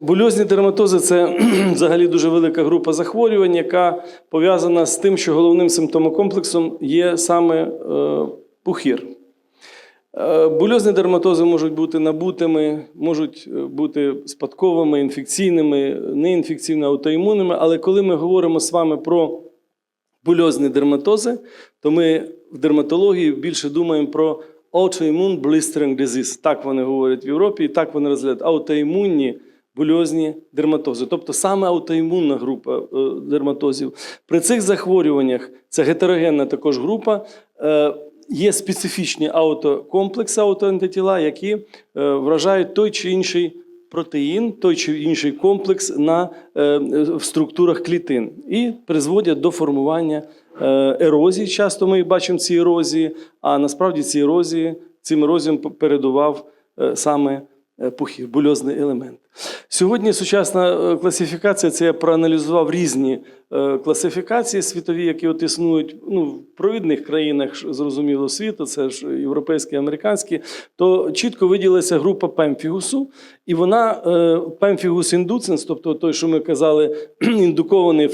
Бульозні дерматози це взагалі дуже велика група захворювань, яка пов'язана з тим, що головним симптомокомплексом є саме е, пухір. Е, Бульозні дерматози можуть бути набутими, можуть е, бути спадковими, інфекційними, неінфекційними, аутоімунними. Але коли ми говоримо з вами про бульозні дерматози, то ми в дерматології більше думаємо про autoimmune blistering disease. Так вони говорять в Європі, і так вони розглядають аутоімунні бульозні дерматози. Тобто саме аутоімунна група е, дерматозів. При цих захворюваннях це гетерогенна також група. е, Є специфічні аутокомплекси, аутоантитіла, які е, вражають той чи інший протеїн, той чи інший комплекс на, в структурах клітин і призводять до формування ерозії. Часто ми бачимо ці ерозії, а насправді ці ерозії, цим ерозіям передував саме пухір, бульозний елемент. Сьогодні сучасна е, класифікація це я проаналізував різні е, класифікації світові, які от існують ну, в провідних країнах зрозуміло світу, це ж європейські, американські, то чітко виділилася група пемфігусу, і вона е, пемфігус індуценс, тобто той, що ми казали, індукований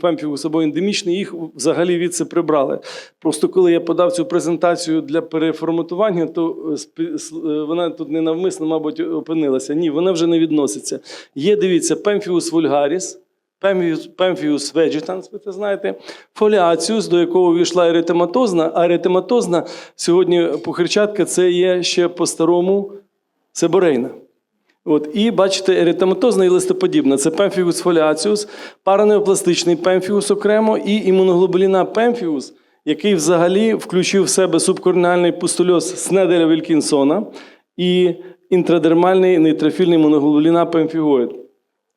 пемфігус або ендемічний, їх взагалі від це прибрали. Просто коли я подав цю презентацію для переформатування, то вона тут ненавмисно, мабуть, опинилася. Ні, вона вже не відноситься. Є, дивіться, пемфігус вульгаріс. Пемфіус, пемфіус ви це знаєте, фоліаціус, до якого війшла еретематозна, а еретематозна сьогодні пухирчатка це є ще по-старому себорейна. От, і бачите, еретематозна і листоподібна. Це пемфігус фоліаціус, паранеопластичний пемфігус окремо і імуноглобуліна пемфігус, який взагалі включив в себе субкорнеальний пустульоз Снеделя Вількінсона і інтрадермальний нейтрофільний моноглобуліна пемфігоїд.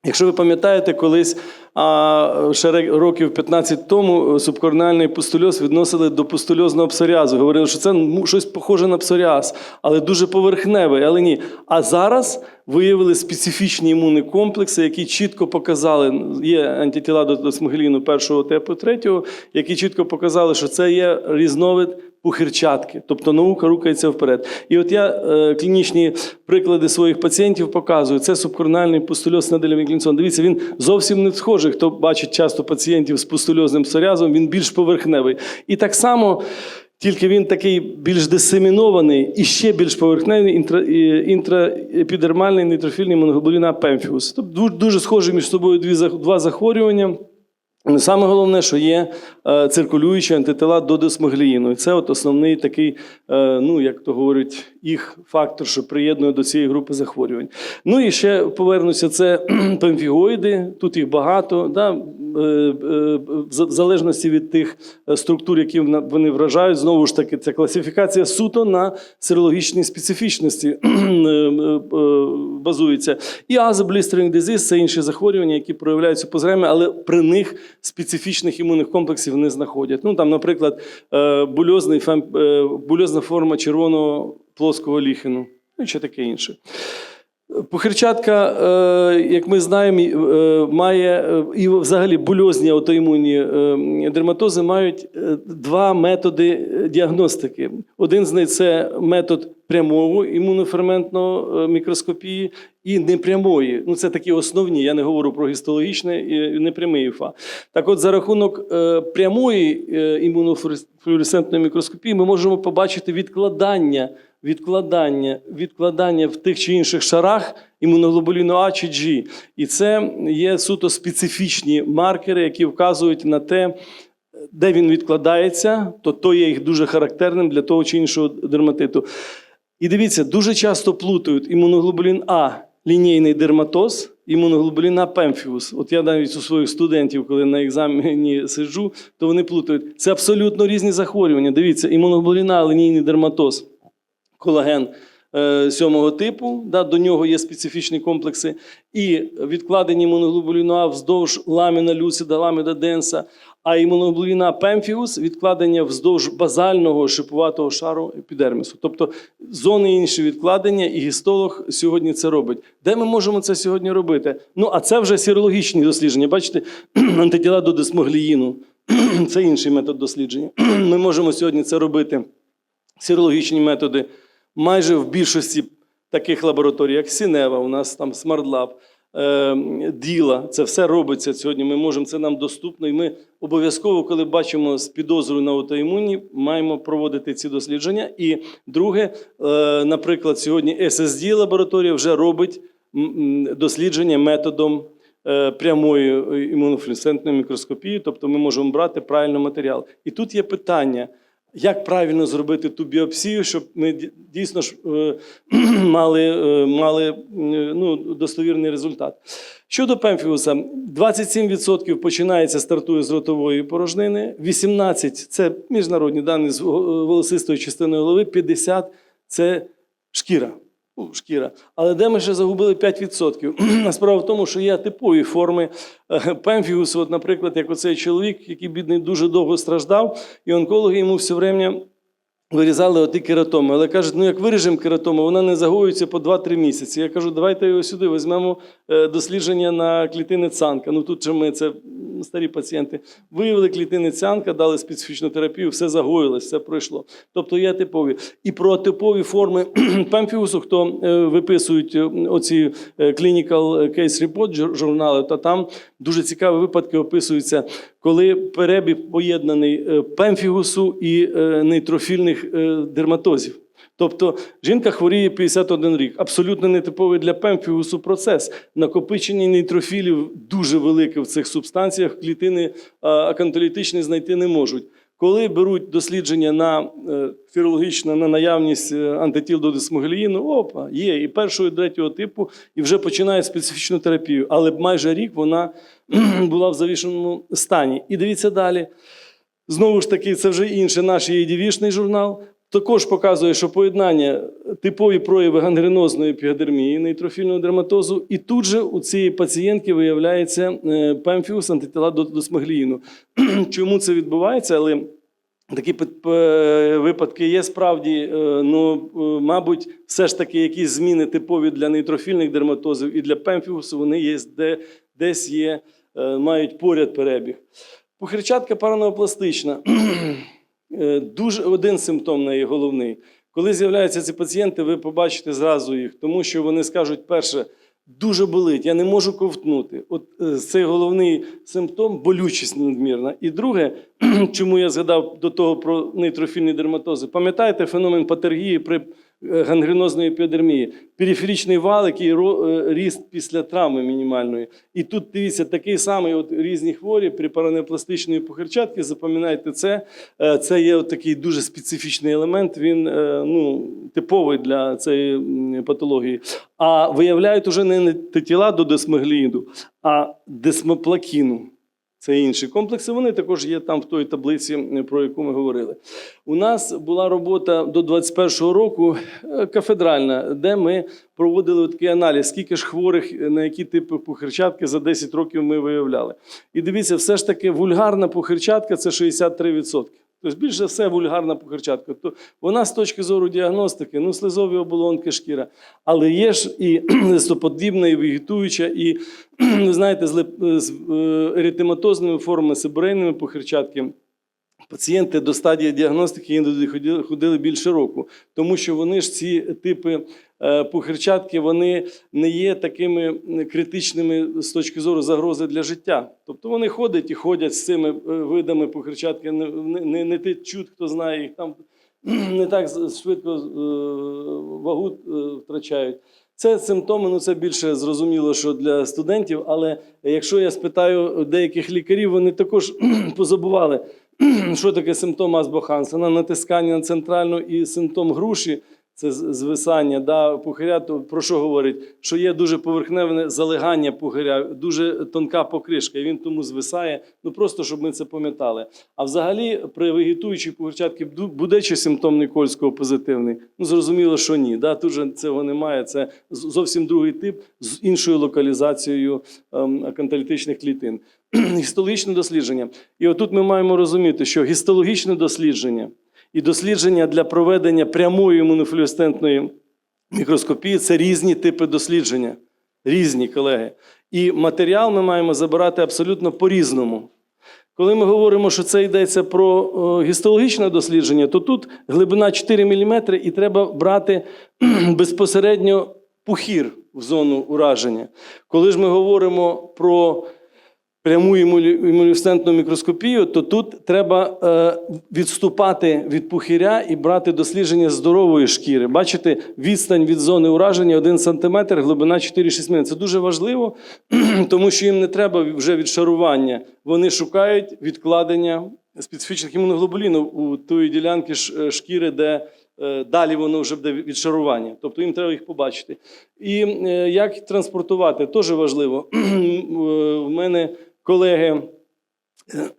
Якщо ви пам'ятаєте, колись а, ще років 15 тому е, субкорнеальний пустульоз відносили до пустульозного псоріазу. Говорили, що це щось похоже на псоріаз, але дуже поверхневий. Але ні. А зараз виявили специфічні імунні комплекси, які чітко показали, є антитіла до, смугеліну першого типу, третього, які чітко показали, що це є різновид пухирчатки, тобто наука рухається вперед. І от я е, клінічні приклади своїх пацієнтів показую. Це субкорнальний пустульоз Неделя Клінсон. Дивіться, він зовсім не схожий. Хто бачить часто пацієнтів з пустульозним псоріазом, він більш поверхневий. І так само. Тільки він такий більш дисемінований і ще більш поверхневий інтра, інтраепідермальний нейтрофільний моноглобуліна пемфіус. Тобто дуже схожі між собою два захворювання. Саме головне, що є е, циркулюючі антитела до десмогліїну. І це от основний такий, е, ну як то говорять, їх фактор, що приєднує до цієї групи захворювань. Ну і ще повернуся, це пемфігоїди, тут їх багато. Да? е, в залежності від тих структур, які вони вражають, знову ж таки, ця класифікація суто на серологічній специфічності базується. І азоблістеринг дизіз це інші захворювання, які проявляються позремі, але при них специфічних імунних комплексів не знаходять. Ну там, наприклад, е, бульозний е, бульозна форма червоного плоского ліхіну, ну і таке інше. Пухирчатка, е, як ми знаємо, е, має е, і взагалі бульозні аутоімунні дерматози мають два методи діагностики. Один з них це метод прямого імуноферментного мікроскопії і непрямої. Ну, це такі основні. Я не говорю про гістологічне і непрямий ІФА. Так от, за рахунок прямої імунофлюоресцентної мікроскопії ми можемо побачити відкладання відкладання, відкладання в тих чи інших шарах імуноглобуліну А чи G. І це є суто специфічні маркери, які вказують на те, де він відкладається, то то є їх дуже характерним для того чи іншого дерматиту. І дивіться, дуже часто плутають імуноглобулін А лінійний дерматоз, імуноглобулін А пемфіус. От я навіть у своїх студентів, коли на екзамені сиджу, то вони плутають. Це абсолютно різні захворювання. Дивіться, імуноглобулін А лінійний дерматоз колаген е, сьомого типу, да, до нього є специфічні комплекси, і відкладені імуноглобуліну А вздовж ламіна люцида, ламіда денса, а імуноглобуліна пемфіус відкладення вздовж базального шипуватого шару епідермісу. Тобто зони інші відкладення, і гістолог сьогодні це робить. Де ми можемо це сьогодні робити? Ну, а це вже сірологічні дослідження. Бачите, антитіла до десмогліїну. Це інший метод дослідження. Ми можемо сьогодні це робити. Сірологічні методи майже в більшості таких лабораторій, як Сінева, у нас там SmartLab, е, діла. Це все робиться сьогодні. Ми можемо це нам доступно. І ми обов'язково, коли бачимо з підозрою на аутоімунні, маємо проводити ці дослідження. І друге, е, наприклад, сьогодні SSD лабораторія вже робить дослідження методом е, прямої е, мікроскопії, тобто ми можемо брати правильно матеріал. І тут є питання. Як правильно зробити ту біопсію, щоб ми дійсно ж е, мали, е, мали е, ну, достовірний результат? Щодо пемфіуса, 27% починається, стартує з ротової порожнини, 18% – це міжнародні дані з волосистої частини голови, 50% – це шкіра. Шкіра. Але де ми ще загубили 5%? Справа в тому, що є типові форми е, пемфігусу. От, наприклад, як оцей чоловік, який бідний дуже довго страждав, і онкологи йому все время вирізали оті кератоми. Але кажуть, ну як виріжемо кератому, вона не загоюється по 2-3 місяці. Я кажу, давайте його сюди візьмемо е, дослідження на клітини цанка. Ну тут же ми це старі пацієнти виявили клітини цянка, дали специфічну терапію, все загоїлось, все пройшло. Тобто є типові. І про типові форми пемфіусу, хто е, виписують е, оці clinical case report журнали, то там дуже цікаві випадки описуються, коли перебіг поєднаний е, пемфігусу і е, нейтрофільних е, дерматозів. Тобто жінка хворіє 51 рік. Абсолютно нетиповий для пемфігусу процес. Накопичення нейтрофілів дуже велике в цих субстанціях. Клітини акантолітичні знайти не можуть. Коли беруть дослідження на фірологічне на наявність е, антитіл до дисмогеліїну, опа, є і першого, і третього типу, і вже починає специфічну терапію. Але майже рік вона була в завішеному стані. І дивіться далі. Знову ж таки, це вже інше наш єдівішний журнал. Також показує, що поєднання типові прояви гангренозної епігадермії, нейтрофільного дерматозу, і тут же у цієї пацієнтки виявляється е, пемфіус антитіла до, смагліїну. Чому це відбувається? Але такі випадки є справді, е, ну, е, мабуть, все ж таки якісь зміни типові для нейтрофільних дерматозів і для пемфіусу, вони є де, десь є, мають поряд перебіг. Пухирчатка паранопластична. Е, Дуже один симптом неї головний. Коли з'являються ці пацієнти, ви побачите зразу їх, тому що вони скажуть, перше, дуже болить, я не можу ковтнути. От е, цей головний симптом болючість надмірна. І друге, чому я згадав до того про нейтрофільні дерматози, пам'ятаєте феномен патергії при гангренозної епідермії? Периферічний вал, який е, ріст після травми мінімальної. І тут дивіться, такий самий от різні хворі при паранепластичної похирчатки, запам'ятайте це. Е, Це є от такий дуже специфічний елемент, він е, ну, типовий для цієї патології. А виявляють уже не тіла до десмогліїду, а десмоплакіну. Це інші комплекси. Вони також є там в той таблиці, е, про яку ми говорили. У нас була робота до 21-го року е, кафедральна, де ми проводили такий аналіз, скільки ж хворих е, на які типи пухирчатки за 10 років ми виявляли. І дивіться, все ж таки вульгарна пухирчатка це 63%. Тобто більше все вульгарна пухирчатка. То вона з точки зору діагностики, ну, слизові оболонки, шкіра. Але є ж і листоподібна, і вегетуюча, і, ви знаєте, з, е, еритематозними формами, сибирейними пухирчатки. Пацієнти до стадії діагностики іноді ходили, більше року, тому що вони ж ці типи пухирчатки вони не є такими критичними з точки зору загрози для життя. Тобто вони ходять і ходять з цими е, видами пухирчатки, не, не, не, не течуть, хто знає їх там не так швидко е, вагу е, втрачають. Це симптоми, ну це більше зрозуміло, що для студентів. Але якщо я спитаю деяких лікарів, вони також позабували, що таке симптом Асбохансена, натискання на центральну і симптом груші. Це звисання, да, пухиря, то про що говорить? Що є дуже поверхневне залегання пухиря, дуже тонка покришка, і він тому звисає. Ну просто щоб ми це пам'ятали. А взагалі, при вегетуючій пухирчатці буде чи симптом Нікольського позитивний? Ну зрозуміло, що ні. Да? Тут же цього немає. Це зовсім другий тип з іншою локалізацією ем, аканталітичних клітин. Гістологічне дослідження. І отут ми маємо розуміти, що гістологічне дослідження і дослідження для проведення прямої імунофлюоресцентної мікроскопії це різні типи дослідження. Різні колеги. І матеріал ми маємо забирати абсолютно по-різному. Коли ми говоримо, що це йдеться про гістологічне дослідження, то тут глибина 4 мм і треба брати безпосередньо пухір в зону ураження. Коли ж ми говоримо про пряму імулю- імулюсцентну мікроскопію, то тут треба е, відступати від пухиря і брати дослідження здорової шкіри. Бачите, відстань від зони ураження 1 см, глибина 4-6 мм. Це дуже важливо, тому що їм не треба вже відшарування. Вони шукають відкладення специфічних імуноглобулінів у тої ділянки е, шкіри, де е, далі воно вже буде відшарування. Тобто їм треба їх побачити. І як транспортувати, теж важливо. У мене колеги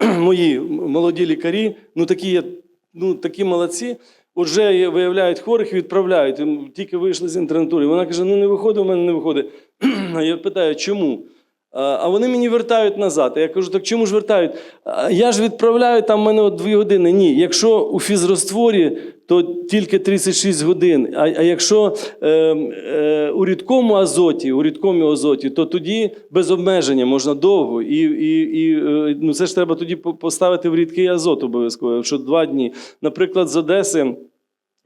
мої молоді лікарі, ну такі ну такі молодці. вже виявляють хворих, відправляють. Ем, Тільки вийшли з інтернатури. Вона каже: ну не виходить, у мене не виходить. Я питаю, чому? А вони мені вертають назад. Я кажу, так чому ж вертають? Я ж відправляю там мене от дві години. Ні, якщо у фізрозтворі, то тільки 36 годин. А, а якщо е, е, у рідкому азоті, у рідкому азоті, то тоді без обмеження можна довго. І, і, і е, ну, це ж треба тоді поставити в рідкий азот обов'язково, якщо два дні. Наприклад, з Одеси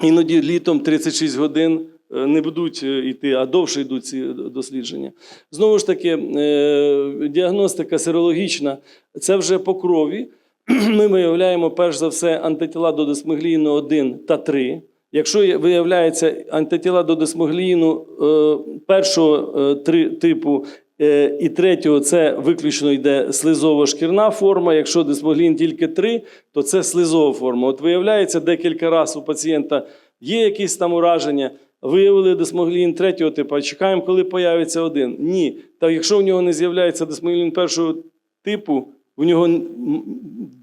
іноді літом 36 годин не будуть е, йти, а довше йдуть ці дослідження. Знову ж таки, е, діагностика серологічна це вже по крові. Ми виявляємо перш за все антитіла до десмогліїну 1 та 3. Якщо виявляється антитіла до десмогліїну е, першого е, типу е, і третього, це виключно йде слизово-шкірна форма. Якщо десмоглін тільки 3, то це слизова форма. От виявляється, декілька разів у пацієнта є якісь там ураження. Виявили десмоглін третього типу, чекаємо, коли появиться один. Ні. Та якщо в нього не з'являється десмоглін першого типу, у нього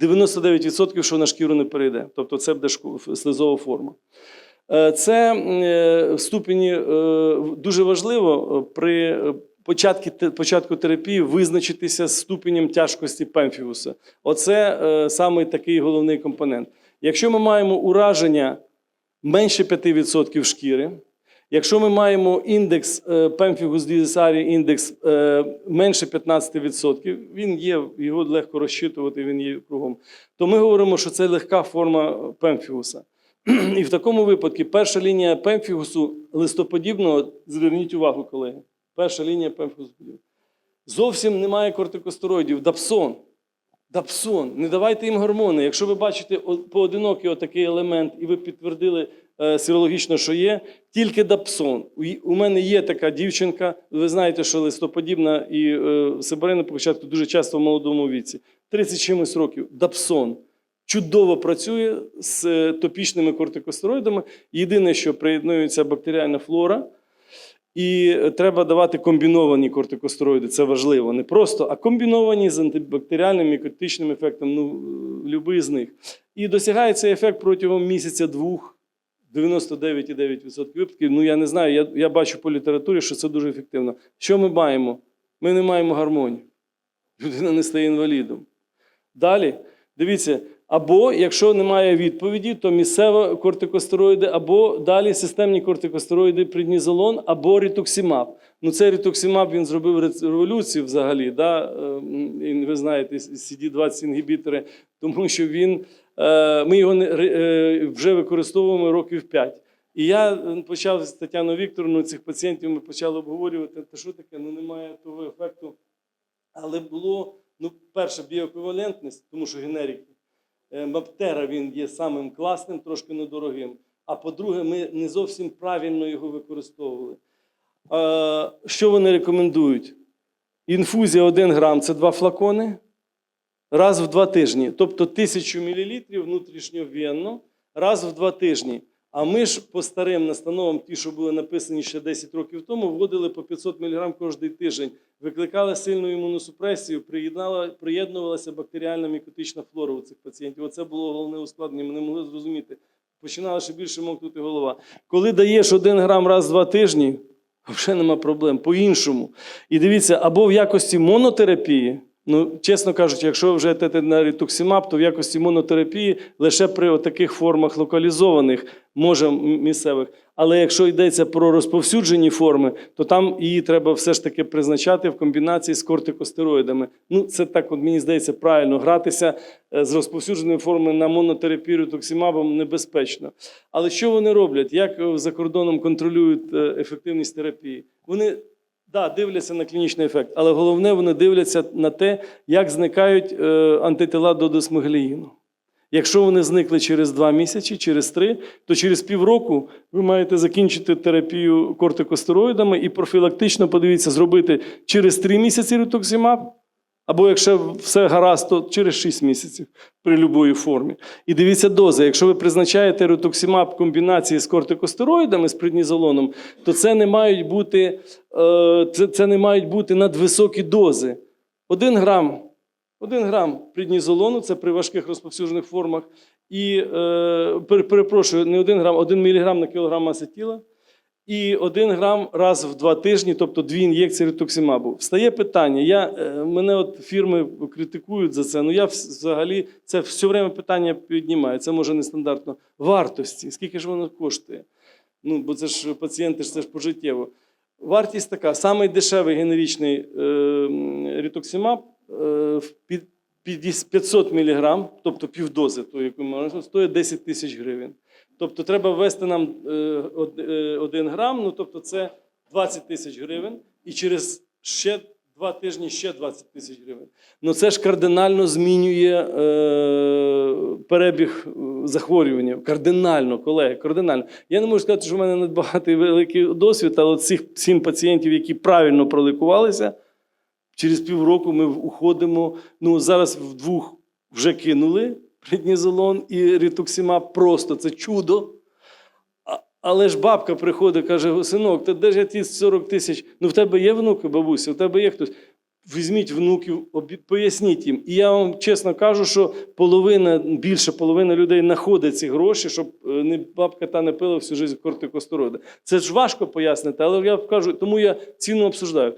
99% що на шкіру не перейде. Тобто це буде слизова форма. Е, Це е, в ступені е, дуже важливо при початку, терапії визначитися з ступенем тяжкості пемфігуса. Оце саме такий головний компонент. Якщо ми маємо ураження менше 5% шкіри, якщо ми маємо індекс е, пемфігус дізесарі, індекс е, менше 15%, він є, його легко розчитувати, він є кругом, то ми говоримо, що це легка форма пемфігуса. І в такому випадку перша лінія пемфігусу листоподібного, зверніть увагу, колеги, перша лінія пемфігусу. Зовсім немає кортикостероїдів, дапсон. Дапсон, не давайте їм гормони. Якщо ви бачите поодинокий отакий елемент, і ви підтвердили е, сірологічно, що є, тільки дапсон. У, мене є така дівчинка, ви знаєте, що листоподібна і е, сибарина по початку дуже часто в молодому віці. 30 чимось років. Дапсон. Чудово працює з е, топічними кортикостероїдами. Єдине, що приєднується бактеріальна флора. І треба давати комбіновані кортикостероїди, це важливо. Не просто, а комбіновані з антибактеріальним мікотичним ефектом, ну, любий з них. І досягає цей ефект протягом місяця-двох, 99,9% випадків. Ну, я не знаю, я, я бачу по літературі, що це дуже ефективно. Що ми маємо? Ми не маємо гармонію. Людина не стає інвалідом. Далі, дивіться, або якщо немає відповіді, то місцева кортикостероїди, або далі системні кортикостероїди преднізолон, або рітоксимаб. Ну, цей рітоксимаб він зробив революцію взагалі. Да? ем, Ви знаєте, CD20 інгібітори, тому що він, ми його е, вже використовуємо років 5. І я е, почав з Тетяною Вікторовною цих пацієнтів, ми почали обговорювати, та що таке, ну немає того ефекту. Але було, ну, перше, біоеквівалентність, тому що генерики. Е, Маптера він є самим класним, трошки недорогим. А по-друге, ми не зовсім правильно його використовували. Е, Що вони рекомендують? Інфузія 1 грам це 2 флакони раз в 2 тижні. Тобто 1000 мл внутрішньовенно раз в 2 тижні. А ми ж по старим настановам, ті, що були написані ще 10 років тому, вводили по 500 мг кожен тиждень, викликали сильну імуносупресію, приєднувалася бактеріальна мікотична флора у цих пацієнтів. Оце було головне ускладнення. Ми не могли зрозуміти. Починала ще більше мовкнути голова. Коли даєш 1 грам раз в 2 тижні, вже нема проблем. По-іншому. І дивіться, або в якості монотерапії. Ну, чесно кажучи, якщо вже на рітуксимаб, то в якості монотерапії лише при таких формах локалізованих, може місцевих. Але якщо йдеться про розповсюджені форми, то там її треба все ж таки призначати в комбінації з кортикостероїдами. Ну, це так, от мені здається, правильно гратися е, з розповсюдженими формами на монотерапію рітуксимабом небезпечно. Але що вони роблять? Як е, за кордоном контролюють е, ефективність терапії? Вони Да, дивляться на клінічний ефект, але головне, вони дивляться на те, як зникають е, антитила до досмогліїну. Якщо вони зникли через два місяці, через три, то через півроку ви маєте закінчити терапію кортикостероїдами і профілактично подивіться, зробити через три місяці ретоксимаб, або якщо все гаразд, то через 6 місяців при будь-якій формі. І дивіться дози. Якщо ви призначаєте ретоксимаб в комбінації з кортикостероїдами, з преднізолоном, то це не мають бути, е, це, це не мають бути надвисокі дози. Один грам, один грам преднізолону, це при важких розповсюджених формах, і е, перепрошую, не один грам, один міліграм на кілограм маси тіла. І один грам раз в два тижні, тобто дві ін'єкції ретоксимабу. Встає питання. Я, е, мене от фірми критикують за це. Ну я взагалі це все время питання піднімаю. Це може нестандартно. Вартості. Скільки ж воно коштує? Ну, бо це ж пацієнти це ж пожиттєво. Вартість така: самий дешевий генеричний е, м, ретоксимаб е, під, під 500 мг, тобто півдози, тої, яку можемо, стоїть 10 тисяч гривень. Тобто треба ввести нам е, е, один грам, ну тобто це 20 тисяч гривень, і через ще два тижні ще 20 тисяч гривень. Ну це ж кардинально змінює е, перебіг захворювання. Кардинально, колеги, кардинально. Я не можу сказати, що в мене надбагатий великий досвід, але цих сім пацієнтів, які правильно пролікувалися, через півроку ми уходимо. Ну, зараз в двох вже кинули преднізолон і ритуксимаб. Просто це чудо. Але ж бабка приходить, каже: синок, та де ж я ті 40 тисяч? Ну, в тебе є внуки, бабуся, в тебе є хтось. Візьміть внуків, поясніть їм. І я вам чесно кажу, що половина, більше половина людей знаходить ці гроші, щоб е, бабка та не пила всю життя кортикостероїди. Це ж важко пояснити, але я кажу, тому я ціну обсуждаю.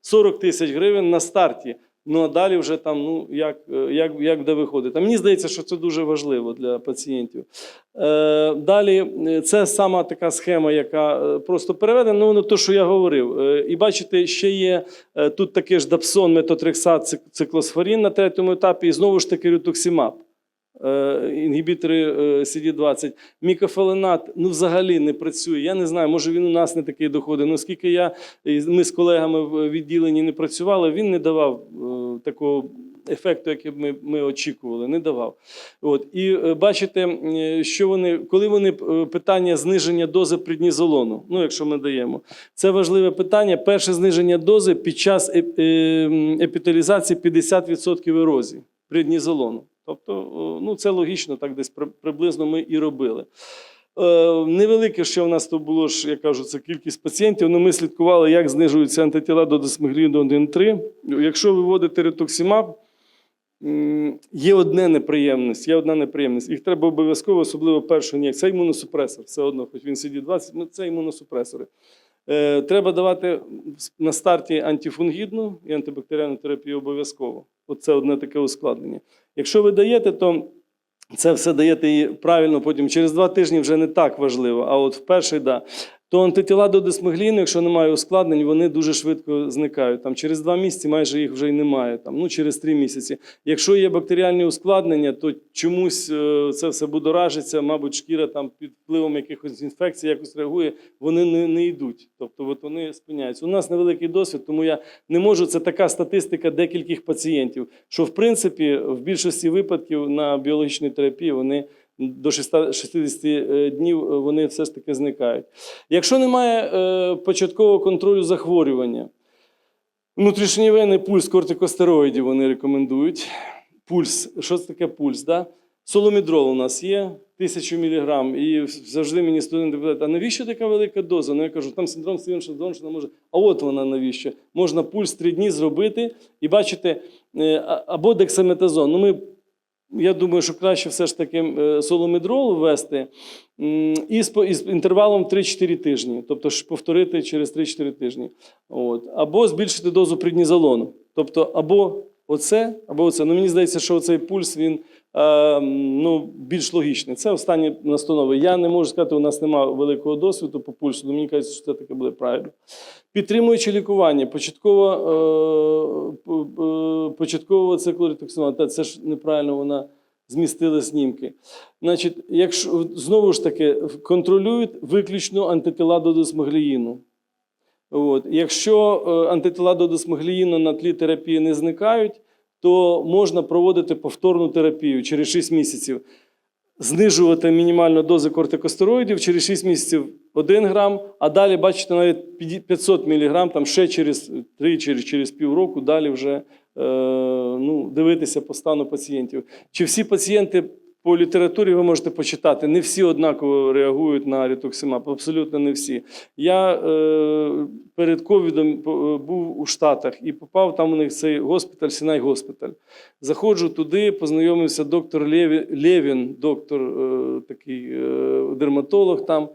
40 тисяч гривень на старті. Ну а далі вже там, ну як, е, як, як де виходить. А мені здається, що це дуже важливо для пацієнтів. Е, далі, е, це сама така схема, яка е, просто переведена. Ну, воно то, що я говорив. Е, і бачите, ще є е, тут таке ж дапсон, метотрексат, циклосфорін на третьому етапі, і знову ж таки ретуксимаб. Е, Інгібітори е, CD20. Мікофеленат ну, взагалі не працює. Я не знаю, може він у нас не такий доходить. Ну, скільки я, ми з колегами в відділенні не працювали, він не давав е, такого ефекту, який ми, ми очікували, не давав. От. І бачите, що вони, коли вони питання зниження дози преднізолону, ну, якщо ми даємо, це важливе питання. Перше зниження дози під час епіталізації 50% ерозії преднізолону. Тобто, ну, це логічно, так десь приблизно ми і робили. Е, невелике, що в нас то було ж, я кажу, це кількість пацієнтів. але ми слідкували, як знижуються антитіла до досмигліну 1,3. Якщо виводити ретоксимаб, є одне неприємність, є одна неприємність. Їх треба обов'язково, особливо першу ні. Це імуносупресор, все одно, хоч він CD20, ну, це імуносупресори. Е, треба давати на старті антифунгідну і антибактеріальну терапію обов'язково. Оце одне таке ускладнення. Якщо ви даєте, то це все даєте і правильно потім. Через два тижні вже не так важливо, а от в перший, да. То антитіла до дисмогліну, якщо немає ускладнень, вони дуже швидко зникають. Там через два місяці майже їх вже й немає. Там, ну, через три місяці. Якщо є бактеріальні ускладнення, то чомусь е, це все будоражиться, мабуть, шкіра там під впливом якихось інфекцій якось реагує, вони не, не йдуть. Тобто от вони спиняються. У нас невеликий досвід, тому я не можу. Це така статистика декількох пацієнтів, що в принципі в більшості випадків на біологічній терапії вони до 60 днів е, вони все ж таки зникають. Якщо немає е, початкового контролю захворювання, внутрішньовенний пульс кортикостероїдів вони рекомендують. Пульс, що це таке пульс? Да? Соломідрол у нас є, тисячу міліграм, і завжди мені студенти питають, а навіщо така велика доза? Ну я кажу, там синдром Стівенша Доншина може. А от вона навіщо? Можна пульс три дні зробити і бачите, е, або дексаметазон. Ну, ми я думаю, що краще все ж таки е, соломедрол ввести із і з, по- і з інтервалом 3-4 тижні, тобто ж повторити через 3-4 тижні. От. Або збільшити дозу преднізолону. Тобто або оце, або оце. Ну, мені здається, що цей пульс він ну, більш логічний. Це останні настанови. Я не можу сказати, у нас немає великого досвіду по пульсу, але мені кажеться, що це таке буде правильно. Підтримуючи лікування, початково, е, п- п- початкового циклу ретоксимабу, та це ж неправильно вона змістила знімки. Значить, якщо знову ж таки контролюють виключно антитила до досмогліїну. От. Якщо е, антитила до досмогліїну на тлі терапії не зникають, то можна проводити повторну терапію через 6 місяців. Знижувати мінімальну дозу кортикостероїдів через 6 місяців 1 грам, а далі, бачите, навіть 500 мг, там ще через 3 через, через півроку, далі вже е, ну, дивитися по стану пацієнтів. Чи всі пацієнти по літературі ви можете почитати, не всі однаково реагують на рітоксимаб, абсолютно не всі. Я е, перед ковідом е, був у Штатах і попав там у них цей госпіталь, Сінай госпіталь. Заходжу туди, познайомився доктор Лєві, Лєвін, доктор е, такий е, дерматолог там.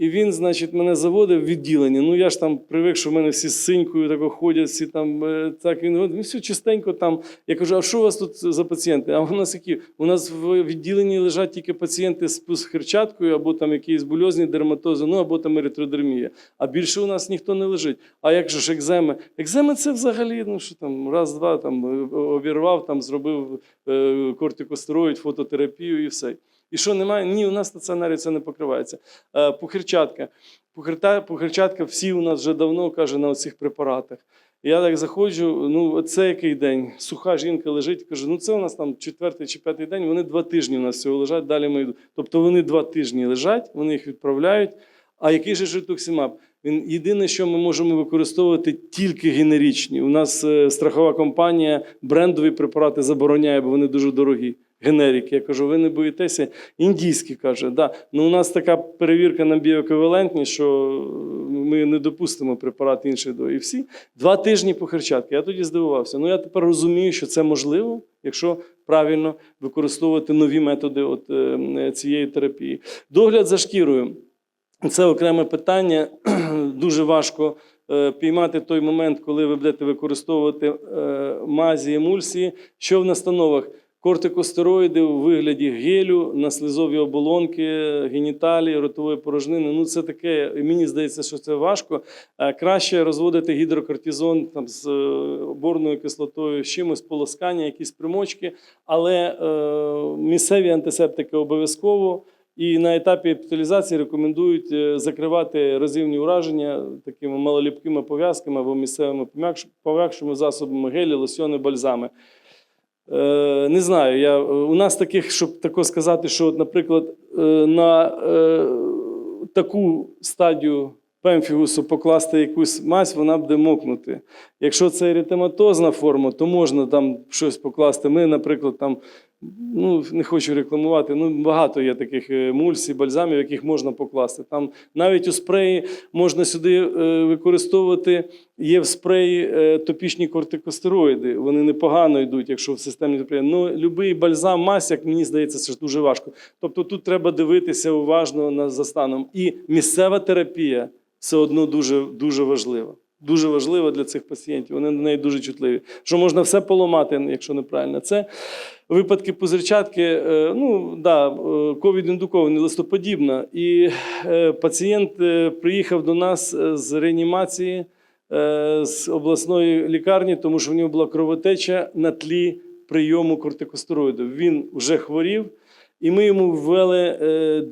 І він, значить, мене заводив в відділення. Ну я ж там привик, що в мене всі з синькою тако ходять, всі там е, так. Він говорить, «Ну, все чистенько там. Я кажу, а що у вас тут за пацієнти? А у нас які? У нас в відділенні лежать тільки пацієнти з з хречаткою, або там якісь бульозні дерматози, ну або там еритродермія. А більше у нас ніхто не лежить. А як же ж екземи? Екземи це взагалі, ну що там, раз-два там е, обірвав, там зробив е, кортикостероїд, фототерапію і все. І що немає? Ні, у нас стаціонарі це не покривається. Е, Пухирчатка. Пухирчатка всі у нас вже давно каже на цих препаратах. Я так заходжу, ну це який день? Суха жінка лежить, каже, ну це у нас там четвертий чи п'ятий день, вони два тижні у нас всього лежать, далі ми йдуть. Тобто вони два тижні лежать, вони їх відправляють. А який же ритуксимаб? Він єдине, що ми можемо використовувати тільки генеричні. У нас е, страхова компанія брендові препарати забороняє, бо вони дуже дорогі. Генерики. Я кажу, ви не боїтеся? Індійські каже, да. Ну у нас така перевірка на біоеквівалентність, що ми не допустимо препарат інший до всі. Два тижні по Хрещатки. Я тоді здивувався. Ну я тепер розумію, що це можливо, якщо правильно використовувати нові методи от, е, цієї терапії. Догляд за шкірою. Це окреме питання. Дуже важко е, піймати той момент, коли ви будете використовувати е, мазі, емульсії. Що в настановах? Кортикостероїди у вигляді гелю на слизові оболонки, геніталії, ротової порожнини. Ну це таке. Мені здається, що це важко. Е, Краще розводити гідрокортизон там з е, борною кислотою, з чимось полоскання, якісь примочки, але е, місцеві антисептики обов'язково. І на етапі епіталізації рекомендують е, закривати розівні ураження такими малоліпкими пов'язками або місцевими пом'якш- пом'якшими засобами гелі, лосьони, бальзами. Е, не знаю, я, е, у нас таких, щоб тако сказати, що, наприклад, е, на е, таку стадію пемфігусу покласти якусь мазь, вона буде мокнути. Якщо це еритематозна форма, то можна там щось покласти. Ми, наприклад, там, ну, не хочу рекламувати, ну, багато є таких е, мульсій, бальзамів, яких можна покласти. Там навіть у спреї можна сюди е, використовувати. Є в спреї е, топічні кортикостероїди. Вони непогано йдуть, якщо в системі. Ну, будь-який бальзам, мазь, як мені здається, це ж дуже важко. Тобто тут треба дивитися уважно за станом. І місцева терапія все одно дуже, дуже важлива. Дуже важлива для цих пацієнтів. Вони на неї дуже чутливі. Що можна все поламати, якщо неправильно. Це випадки пузирчатки, е, ну да, е, ковід-індукований, листоподібна. І е, пацієнт приїхав до нас з реанімації з обласної лікарні, тому що в нього була кровотеча на тлі прийому кортикостероїдів. Він вже хворів, і ми йому ввели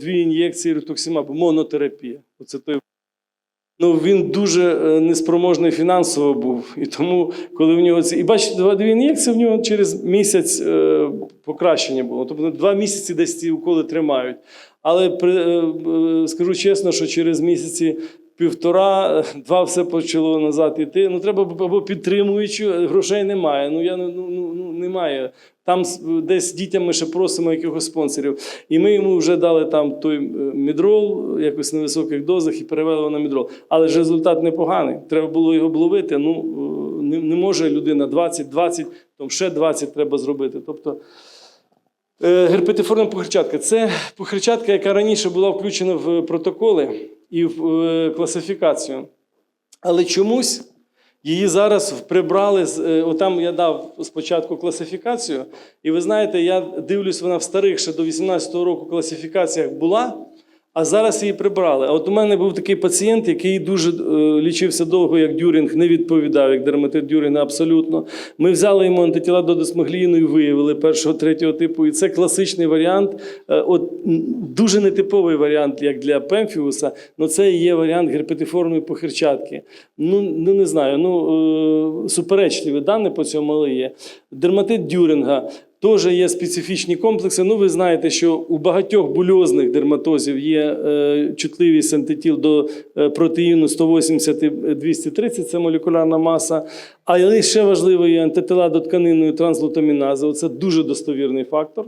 дві ін'єкції ретуксимабу, монотерапія. Оце той Ну, він дуже е, неспроможний фінансово був. І тому, коли в нього ці. І бачите, два дві ін'єкції в нього через місяць е, покращення було. Тобто два місяці десь ці уколи тримають. Але при, е, скажу чесно, що через місяці. Півтора, два все почало назад іти. Ну, треба або підтримуючи, грошей немає. Ну, я ну, ну, ну, ну, немає. Там десь дітям ми ще просимо якихось спонсорів. І ми йому вже дали там той е, мідрол, якось на високих дозах, і перевели на мідрол. Але ж результат непоганий. Треба було його обловити. Ну, е, не, не може людина 20, 20, там ще 20 треба зробити. Тобто Е, Герпетиформна пухирчатка це пухирчатка, яка раніше була включена в протоколи і в е, класифікацію. Але чомусь її зараз прибрали. з- е, Отам я дав спочатку класифікацію, і ви знаєте, я дивлюсь, вона в старих ще до 18-го року класифікаціях була. А зараз її прибрали. А от у мене був такий пацієнт, який дуже е, лічився довго, як Дюрінг, не відповідав, як дерматит Дюрінга абсолютно. Ми взяли йому антитіла до десмогліїну і виявили першого, третього типу. І це класичний варіант, е, от, дуже нетиповий варіант, як для пемфіуса, але це є варіант герпетиформної похирчатки. Ну, ну не знаю, ну е, суперечливі дані по цьому але є. Дерматит Дюрінга. Теж є специфічні комплекси. Ну, ви знаєте, що у багатьох бульозних дерматозів є е, чутливість антитіл до е, протеїну 180-230, це молекулярна маса. Але ще важливо є антитила до тканинної транслутамінази. Це дуже достовірний фактор.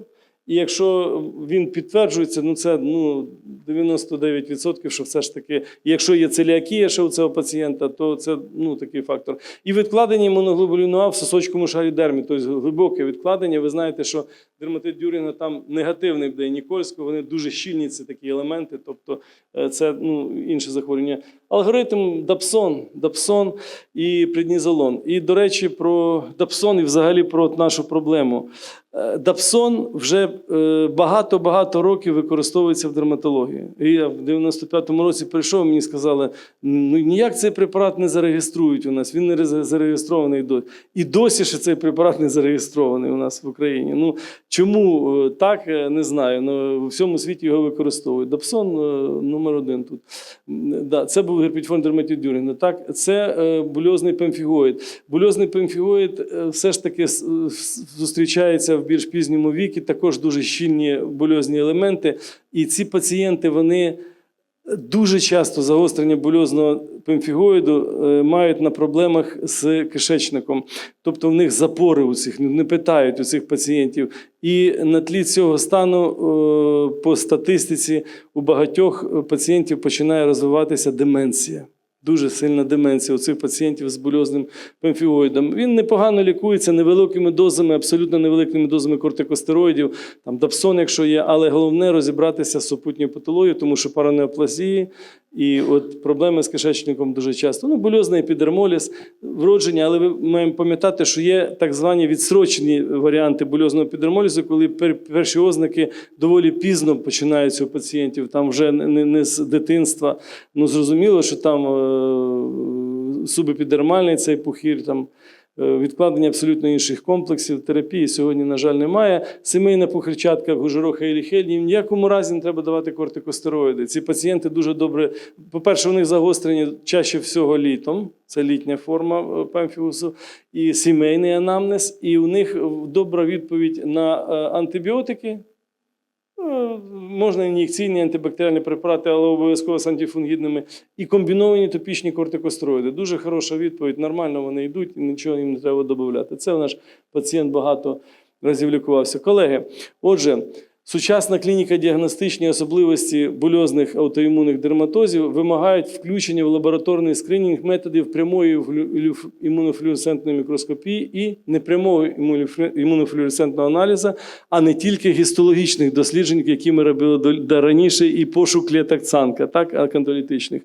І якщо він підтверджується, ну це ну, 99%, що все ж таки, якщо є целіакія ще у цього пацієнта, то це ну, такий фактор. І відкладення моноглобуліну А в сосочкому шарі дермі, тобто глибоке відкладення. Ви знаєте, що дерматит Дюрінга там негативний буде Нікольського, вони дуже щільні, це такі елементи, тобто е, це ну, інше захворювання. Алгоритм Дапсон, Дапсон і преднізолон. І, до речі, про Дапсон і взагалі про нашу проблему. Е, Дапсон вже е, багато-багато років використовується в дерматології. І я в 95-му році прийшов, мені сказали, ну ніяк цей препарат не зареєструють у нас, він не зареєстрований досі. І досі ще цей препарат не зареєстрований у нас в Україні. Ну, чому е, так, е, не знаю. Ну, у всьому світі його використовують. Дапсон е, номер один тут. Да, це був герпетифон дерматит Так, це бульозний пемфігоїд. Бульозний пемфігоїд все ж таки зустрічається в більш пізньому віці, також дуже щільні бульозні елементи. І ці пацієнти, вони дуже часто загострення бульозного пемфігоїду е, мають на проблемах з кишечником. Тобто в них запори у цих, не питають у цих пацієнтів. І на тлі цього стану е, по статистиці у багатьох пацієнтів починає розвиватися деменція. Дуже сильна деменція у цих пацієнтів з бульозним пемфігоїдом. Він непогано лікується невеликими дозами, абсолютно невеликими дозами кортикостероїдів, там дапсон, якщо є, але головне розібратися з супутньою патологією, тому що паранеоплазії і от проблеми з кишечником дуже часто. Ну, бульозний епідермоліз, вродження, але ви маємо пам'ятати, що є так звані відсрочені варіанти бульозного епідермолізу, коли пер- перші ознаки доволі пізно починаються у пацієнтів, там вже не з дитинства. Ну, зрозуміло, що там е, субепідермальний цей пухір, там е, відкладення абсолютно інших комплексів терапії сьогодні, на жаль, немає. Сімейна пухирчатка, гужороха і ліхель, ні в ніякому разі не треба давати кортикостероїди. Ці пацієнти дуже добре. По-перше, у них загострення чаще всього літом. Це літня форма е, пемфігусу, і сімейний анамнез, і у них добра відповідь на е, антибіотики. Е, Можна ін'єкційні антибактеріальні препарати, але обов'язково з антифунгідними. І комбіновані топічні кортикостероїди. Дуже хороша відповідь. Нормально вони йдуть, і нічого їм не треба додати. Це наш пацієнт багато разів лікувався. Колеги, отже, сучасна клініка діагностичні особливості бульозних аутоімунних дерматозів вимагають включення в лабораторний скринінг методів прямої флю- імунофлюоресцентної мікроскопії і непрямого імунофлю- імунофлюоресцентного аналізу, а не тільки гістологічних досліджень, які ми робили раніше, і пошук клеток цанка, так, акантолітичних.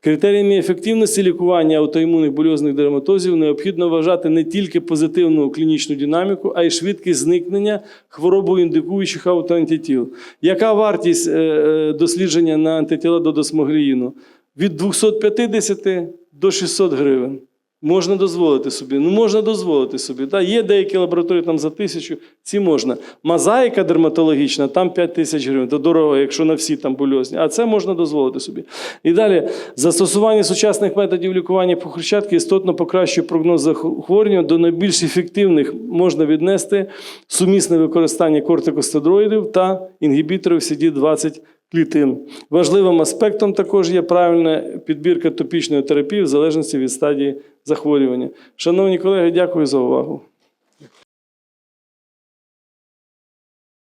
Критеріями ефективності лікування аутоімунних бульозних дерматозів необхідно вважати не тільки позитивну клінічну динаміку, а й швидкість зникнення хворобоіндикуючих аутоантитіл. Яка вартість е, е, дослідження на антитіла до досмогліїну? Від 250 до 600 гривень. Можна дозволити собі. Ну, можна дозволити собі. Да? Є деякі лабораторії там за тисячу, ці можна. Мозаїка дерматологічна, там 5 тисяч гривень. То дорого, якщо на всі там бульозні. А це можна дозволити собі. І далі, застосування сучасних методів лікування похрещатки істотно покращує прогноз захворювання. До найбільш ефективних можна віднести сумісне використання кортикостедроїдів та інгібіторів CD20 клітин. Важливим аспектом також є правильна підбірка топічної терапії в залежності від стадії захворювання. Шановні колеги, дякую за увагу.